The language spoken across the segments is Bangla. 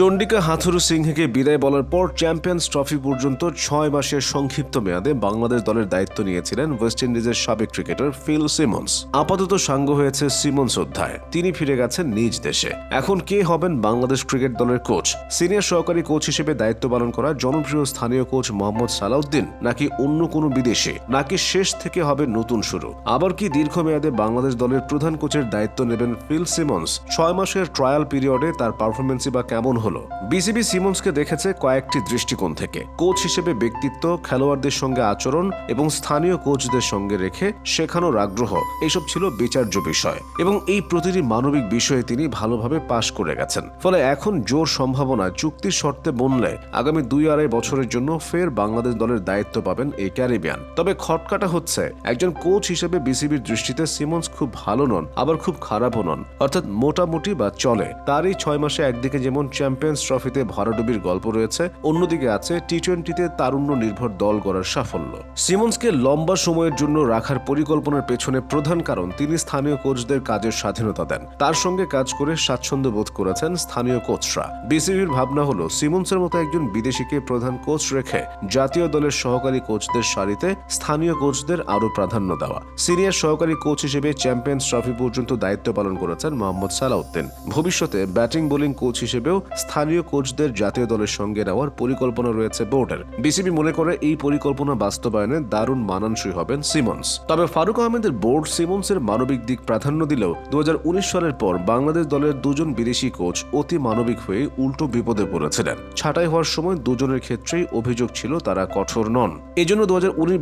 চন্ডিকা হাথুরু সিংহকে বিদায় বলার পর চ্যাম্পিয়ন্স ট্রফি পর্যন্ত ছয় মাসের সংক্ষিপ্ত মেয়াদে বাংলাদেশ দলের দায়িত্ব নিয়েছিলেন ওয়েস্ট ইন্ডিজের সাবেক ক্রিকেটার ফিল সিমন্স। আপাতত সাঙ্গ হয়েছে সিমন্স অধ্যায়। তিনি ফিরে গেছেন নিজ দেশে। এখন কে হবেন বাংলাদেশ ক্রিকেট দলের কোচ? সিনিয়র সহকারী কোচ হিসেবে দায়িত্ব পালন করা জনপ্রিয় স্থানীয় কোচ মোহাম্মদ সালাউদ্দিন নাকি অন্য কোনো বিদেশে? নাকি শেষ থেকে হবে নতুন শুরু? আবার কি দীর্ঘমেয়াদে বাংলাদেশ দলের প্রধান কোচের দায়িত্ব নেবেন ফিল সিমন্স? ছয় মাসের ট্রায়াল পিরিয়ডে তার পারফরমেন্সই বা কেমন হলো, বিসিবি সিমন্সকে দেখেছে কয়েকটি দৃষ্টিকোণ থেকে। কোচ হিসেবে ব্যক্তিত্ব, খেলোয়াড়দের সঙ্গে আচরণ এবং স্থানীয় কোচদের সঙ্গে রেখে শেখানোর আগ্রহ এসব ছিল বিচার্য বিষয়। এবং এই প্রতিটি মানবিক বিষয়ে তিনি ভালোভাবে পাশ করে গেছেন। ফলে এখন জোর সম্ভাবনা চুক্তির শর্তে বনলে আগামী দুই আড়াই বছরের জন্য ফের বাংলাদেশ দলের দায়িত্ব পাবেন এই ক্যারিবিয়ান। তবে খটকাটা হচ্ছে, একজন কোচ হিসেবে বিসিবির দৃষ্টিতে সিমন্স খুব ভালো নন, আবার খুব খারাপও নন। অর্থাৎ মোটামুটি বা চলে, তারই ছয় মাসে একদিকে যেমন চ্যাম্পিয়ন্স ট্রফিতে ভরাডুবির গল্প রয়েছে। অন্যদিকে আছে টি টোয়েন্টিতে তারুণ্য নির্ভর দল গড়ার সাফল্য। সিমন্সকে লম্বা সময়ের জন্য রাখার পরিকল্পনার পেছনে প্রধান কারণ তিনি স্থানীয় কোচদের কাজের স্বাধীনতা দেন। তার সঙ্গে কাজ করে স্বাচ্ছন্দ্য বোধ করেছেন স্থানীয় কোচরা। বিসিবির ভাবনা হলো, সিমন্সের মতো একজন বিদেশিকে প্রধান কোচ রেখে জাতীয় দলের সহকারী কোচদের সারিতে স্থানীয় কোচদের আরও প্রাধান্য দেওয়া। সিনিয়র সহকারী কোচ হিসেবে চ্যাম্পিয়ন্স ট্রফি পর্যন্ত দায়িত্ব পালন করেছেন মোহাম্মদ সালাউদ্দিন। ভবিষ্যতে ব্যাটিং বোলিং কোচ হিসেবেও স্থানীয় কোচদের জাতীয় দলের সঙ্গে নেওয়ার পরিকল্পনা রয়েছে বোর্ডের। বিসিবি মনে করে এই পরিকল্পনা বাস্তবায়নে দারুণ মানানসই হবেন সিমন্স। তবে ফারুক আহমেদের বোর্ড সিমন্সের মানবিক দিক প্রাধান্য দিলেও দুহাজার উনিশ সালের পর বাংলাদেশ দলের দুজন বিদেশি কোচ অতি মানবিক হয়ে উল্টো বিপদে পড়েছিলেন। ছাঁটাই হওয়ার সময় দুজনের ক্ষেত্রেই অভিযোগ ছিল তারা কঠোর নন। এজন্য দু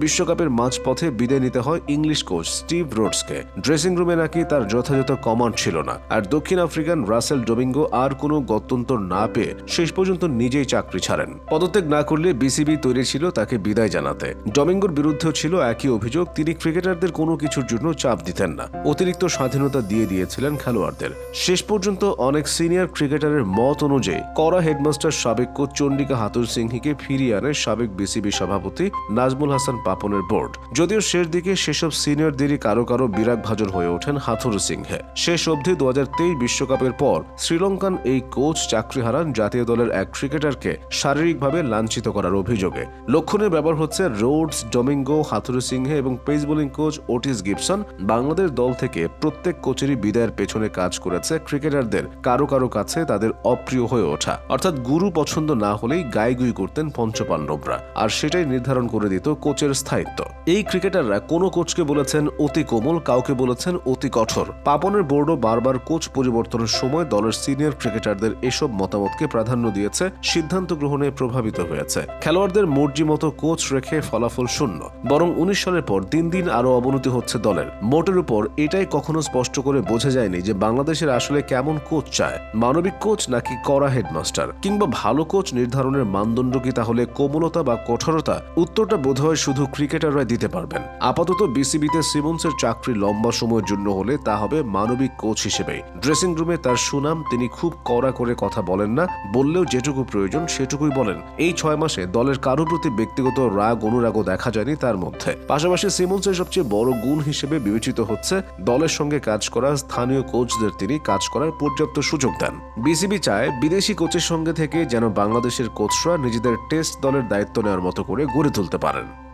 বিশ্বকাপের মাঝপথে বিদায় নিতে হয় ইংলিশ কোচ স্টিভ রোডসকে। ড্রেসিং রুমে নাকি তার যথাযথ কমান্ড ছিল না। আর দক্ষিণ আফ্রিকান রাসেল ডোমিঙ্গো আর কোনো গত্যন্তর না পেয়ে শেষ পর্যন্ত নিজেই চাকরি ছাড়েন। পদত্যাগ না করলে বিসিবি তৈরি ছিল তাকে বিদায় জানাতে। ডমিঙ্গোর বিরুদ্ধেও ছিল একই অভিযোগ, তিনি ক্রিকেটারদের কোনো কিছুর জন্য চাপ দিতেন না। অতিরিক্ত স্বাধীনতা দিয়ে দিয়েছিলেন খেলোয়াড়দের। শেষ পর্যন্ত অনেক সিনিয়র ক্রিকেটারের মত অনুযায়ী করা হেডমাস্টার সাবেক কোচ চন্ডিকা হাতুর সিংহিকে ফিরিয়ে আনে সাবেক বিসিবি সভাপতি নাজমুল হাসান পাপনের বোর্ড। যদিও শেষ দিকে সেসব সিনিয়রদেরই কারও কারও বিরাগ ভাজন হয়ে ওঠেন হাথুরু সিংহে। শেষ অবধি দু বিশ্বকাপের পর শ্রীলঙ্কান এই কোচ চাকরি হারান জাতীয় দলের এক ক্রিকেটারকে শারীরিকভাবে লাঞ্ছিত করার অভিযোগে। লক্ষণের ব্যাপার হচ্ছে, রোডস, ডোমিঙ্গো হাথুরু সিংহে এবং pace bowling coach Otis Gibson Bangladesh দল থেকে প্রত্যেক কোচেরই বিদায়ের পেছনে কাজ করেছে ক্রিকেটারদের। কারও কারও কাছে তাদের অপ্রিয় হয়ে ওঠা। অর্থাৎ গুরু পছন্দ না হলেই গাইগুই করতেন পঞ্চপাণ্ডবরা। আর সেটাই নির্ধারণ করে দিত কোচের স্থায়িত্ব। এই ক্রিকেটাররা কোনো কোচকে বলেছেন অতি কোমল, কাউকে বলেছেন অতি কঠোর। পাপনের বোর্ডও বারবার কোচ পরিবর্তনের সময় দলের সিনিয়র ক্রিকেটারদের এসব মতামতকে প্রাধান্য দিয়েছে, সিদ্ধান্ত গ্রহণে প্রভাবিত হয়েছে। খেলোয়াড়দের মর্জি মতো কোচ রেখে ফলাফল শূন্য। বরং উনিশ সালের পর দিন দিন আরও অবনতি হচ্ছে দলের। মোটের উপর এটাই কখনো স্পষ্ট করে বোঝা যায়নি যে বাংলাদেশের আসলে কেমন কোচ চায়। মানবিক কোচ নাকি কড়া হেডমাস্টার? কিংবা ভালো কোচ নির্ধারণের মানদণ্ড কি তাহলে কোমলতা বা কঠোরতা? উত্তরটা বোধহয় শুধু ক্রিকেটাররাই দিতে পারবেন। আপাতত বিসিবিতে সিমন্সের চাকরি লম্বা সময়ের জন্য হলে তা হবে মানবিক কোচ হিসেবে ড্রেসিং রুমে তার সুনাম তিনি খুব কড়া করে কথা বলেন। না, বললেও যেটুকু প্রয়োজন সেটুকুই বলেন। এই ছয় মাসে দলের কারও প্রতি ব্যক্তিগত রাগ, অনুরাগও দেখা যায়নি তার মধ্যে। পাশাপাশি সিমন্সের সবচেয়ে বড় গুণ হিসেবে বিবেচিত হচ্ছে, দলের সঙ্গে কাজ করা স্থানীয় কোচদের তিনি কাজ করার পর্যাপ্ত সুযোগ দেন। বিসিবি চায় বিদেশি কোচের সঙ্গে থেকে যেন বাংলাদেশের কোচরা নিজেদের টেস্ট দলের দায়িত্ব নেওয়ার মতো করে গড়ে তুলতে পারেন।